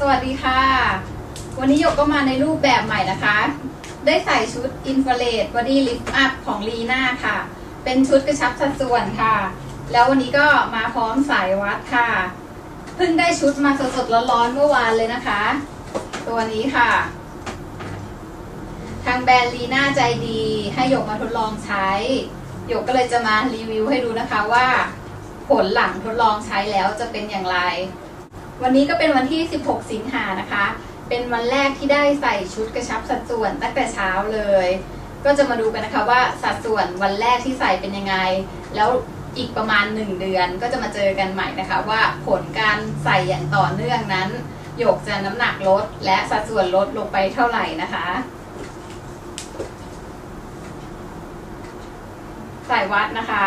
สวัสดีค่ะ วันนี้หยกก็มาในรูปแบบใหม่นะคะ ได้ใส่ชุดอินฟ a เร d บอดี้ลิฟต์อัพของลีน่าค่ะ เป็นชุดกระชับสัดส่วนค่ะ แล้ววันนี้ก็มาพร้อมสายวัดค่ะ เพิ่งได้ชุดมาสดๆร้อนๆเมื่อวานเลยนะคะ ตัวนี้ค่ะ ทางแบรนด์ลีน่าใจดี ให้หยกมาทดลองใช้หยกก็เลยจะมารีวิวให้ดูนะคะว่า ผลหลังทดลองใช้แล้วจะเป็นอย่างไร วันนี้ก็เป็นวันที่ 16 สิงหานะคะ เป็นวันแรกที่ได้ใส่ชุดกระชับสัดส่วนตั้งแต่เช้าเลย ก็จะมาดูกันนะคะว่าสัดส่วนวันแรกที่ใส่เป็นยังไง แล้วอีกประมาณ 1 เดือนก็จะมาเจอกันใหม่นะคะ ว่าผลการใส่อย่างต่อเนื่องนั้นหยกจะน้ำหนักลด และสัดส่วนลดลงไปเท่าไหร่นะคะ ใส่วัดนะคะ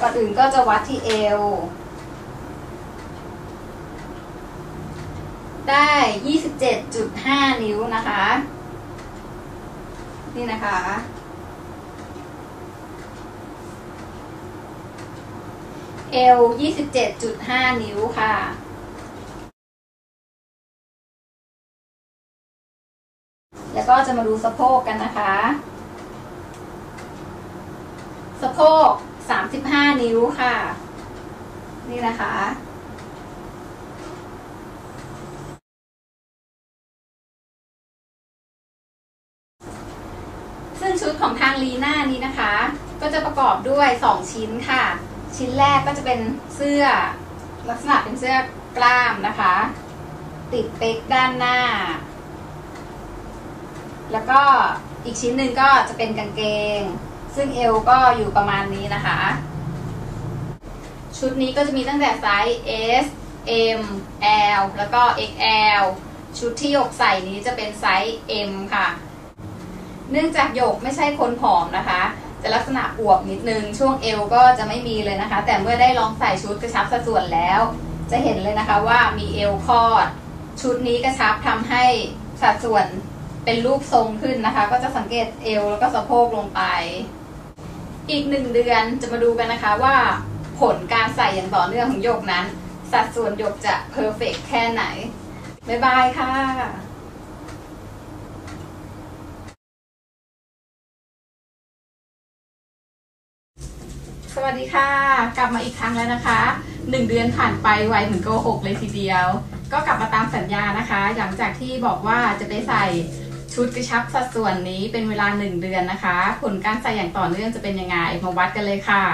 ก่อนอื่นก็จะวัดที่เอว ได้ 27.5 นิ้วนะคะ นี่นะคะ เอว 27.5 นิ้วค่ะแล้วก็จะมาดูสะโพกกันนะคะ สะโพก 35 นิ้วค่ะ นี่นะคะ ซึ่งชุดของทางลีน่านี้นะคะ ก็จะประกอบด้วย 2 ชิ้นค่ะ ชิ้นแรกก็จะเป็นเสื้อลักษณะเป็นเสื้อกล้ามนะคะ ติดเป๊กด้านหน้า แล้วก็อีกชิ้นหนึ่งก็จะเป็นกางเกง ซึ่งเอวก็อยู่ประมาณนี้นะคะ ชุดนี้ก็จะมีตั้งแต่ไซส์ S M L แล้วก็ XL ชุดที่ยกใส่นี้จะเป็นไซส์ M ค่ะ เนื่องจากหยกไม่ใช่คนผอมนะคะ จะลักษณะอวบนิดนึง ช่วงเอวก็จะไม่มีเลยนะคะ แต่เมื่อได้ลองใส่ชุดกระชับสัดส่วนแล้ว จะเห็นเลยนะคะว่ามีเอวคอด ชุดนี้กระชับทำให้สัดส่วนเป็นรูปทรงขึ้นนะคะ ก็จะสังเกตเอวแล้วก็สะโพกลงไป อีกหนึ่งเดือนจะมาดูกันนะคะว่าผลการใส่อย่างต่อเนื่องของหยกนั้น สัดส่วนหยกจะเพอร์เฟกแค่ไหน บ๊ายบายค่ะ สวัสดีค่ะ กลับมาอีกครั้งแล้วนะคะหนึ่งเดือนผ่านไปไวเหมือนโกหกเลยทีเดียว ก็กลับมาตามสัญญานะคะ หลังจากที่บอกว่าจะได้ใส่ชุดกระชับสัดส่วนนี้เป็นเวลาหนึ่งเดือนนะคะ ผลการใส่อย่างต่อเนื่องจะเป็นยังไงมาวัดกันเลยค่ะ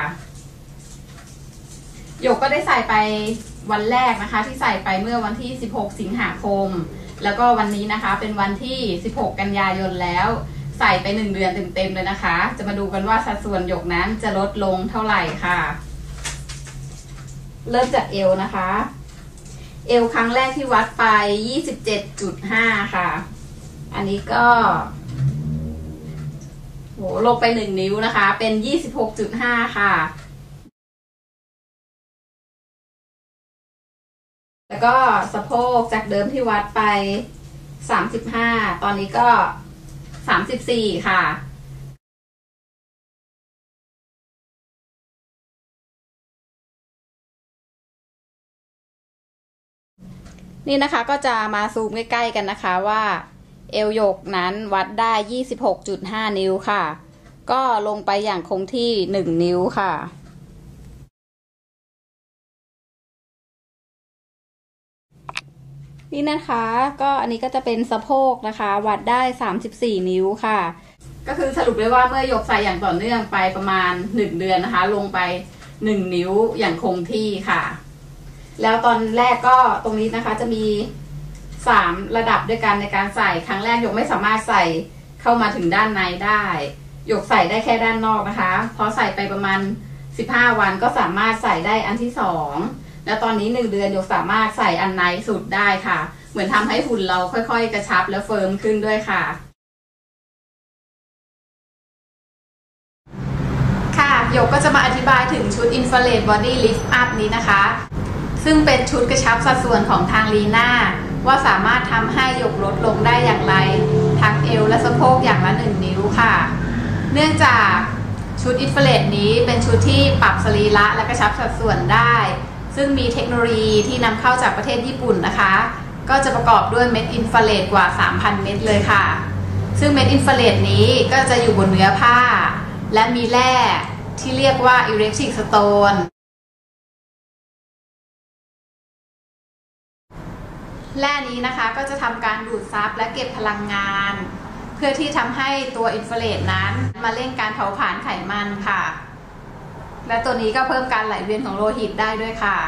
หยกก็ได้ใส่ไปวันแรกนะคะ ที่ใส่ไปเมื่อวันที่ 16 สิงหาคม แล้วก็วันนี้นะคะเป็นวันที่ 16 กันยายนแล้ว ใส่ไปหนึ่งเดือนเต็มๆเลยนะคะ จะมาดูกันว่าสัดส่วนหยกนั้นจะลดลงเท่าไหร่ค่ะ เริ่มจากเอวนะคะ เอวครั้งแรกที่วัดไป 27.5 ค่ะ อันนี้ก็โหลงไปหนึ่งนิ้วนะคะ เป็น 26.5 ค่ะ แล้วก็สะโพกจากเดิมที่วัดไป 35 ตอนนี้ก็ 34ค่ะนี่นะคะก็จะมาซูมใกล้ๆกันนะคะว่าเอวโยกนั้นวัดได้ 26.5 นิ้วค่ะ ก็ลงไปอย่างคงที่ 1 นิ้วค่ะ นี่นะคะก็อันนี้ก็จะเป็นสะโพกนะคะ วัดได้ 34 นิ้วค่ะ ก็คือสรุปได้ว่าเมื่อยกใส่อย่างต่อเนื่องไปประมาณ 1 เดือนนะคะ ลงไป 1 นิ้วอย่างคงที่ค่ะ แล้วตอนแรกก็ตรงนี้นะคะจะมี 3 ระดับด้วยกันในการใส่ครั้งแรกยกไม่สามารถใส่เข้ามาถึงด้านในได้ยกใส่ได้แค่ด้านนอกนะคะ พอใส่ไปประมาณ 15 วันก็สามารถใส่ได้อันที่2 แล้วตอนนี้1เดือนโยกสามารถใส่อันในสุดได้ค่ะ เหมือนทำให้หุ่นเราค่อยๆ กระชับและเฟิร์มขึ้นด้วยค่ะ ค่ะโยกก็จะมาอธิบายถึงชุด Infrared Body Lift Up นี้นะคะ ซึ่งเป็นชุดกระชับสัดส่วนของทางลีน่าว่าสามารถทำให้ยกลดลงได้อย่างไร ทั้งเอวและสะโพกอย่างละ1นิ้วค่ะ เนื่องจากชุดอินฟราเรดนี้เป็นชุดที่ปรับสรีระและกระชับสัดส่วนได้ ซึ่งมีเทคโนโลยีที่นำเข้าจากประเทศญี่ปุ่นนะคะ ก็จะประกอบด้วยเม็ดอินฟราเรดกว่า 3,000 เม็ดเลยค่ะ ซึ่งเม็ดอินฟราเรดนี้ก็จะอยู่บนเนื้อผ้า และมีแร่ที่เรียกว่าอิเล็กทริกสโตนแร่นี้นะคะก็จะทำการดูดซับและเก็บพลังงาน เพื่อที่ทำให้ตัวอินฟราเรดนั้นมาเร่งการเผาผลาญไขมันค่ะ และตัวนี้ก็เพิ่มการไหลเวียนของโลหิตได้ด้วยค่ะ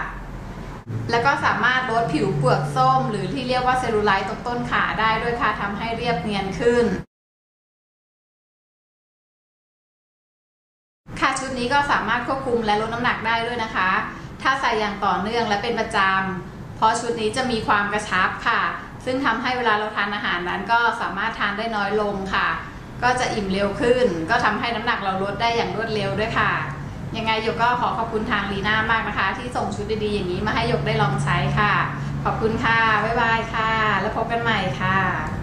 แล้วก็สามารถลดผิวเปลือกส้ม หรือที่เรียกว่าเซลลูไลท์ตรงต้นขาได้ด้วยค่ะทำให้เรียบเนียนขึ้น ค่ะชุดนี้ก็สามารถควบคุมและลดน้ำหนักได้ด้วยนะคะ ถ้าใส่อย่างต่อเนื่องและเป็นประจำเพราะชุดนี้จะมีความกระชับค่ะ ซึ่งทำให้เวลาเราทานอาหารนั้นก็สามารถทานได้น้อยลงค่ะ ก็จะอิ่มเร็วขึ้น ก็ทำให้น้ำหนักเราลดได้อย่างรวดเร็วด้วยค่ะ ยังไงหยกก็ขอขอบคุณทางลีน่ามากนะคะ ที่ส่งชุดดีๆอย่างนี้มาให้หยกได้ลองใช้ค่ะ ขอบคุณค่ะ บ๊ายบายค่ะ แล้วพบกันใหม่ค่ะ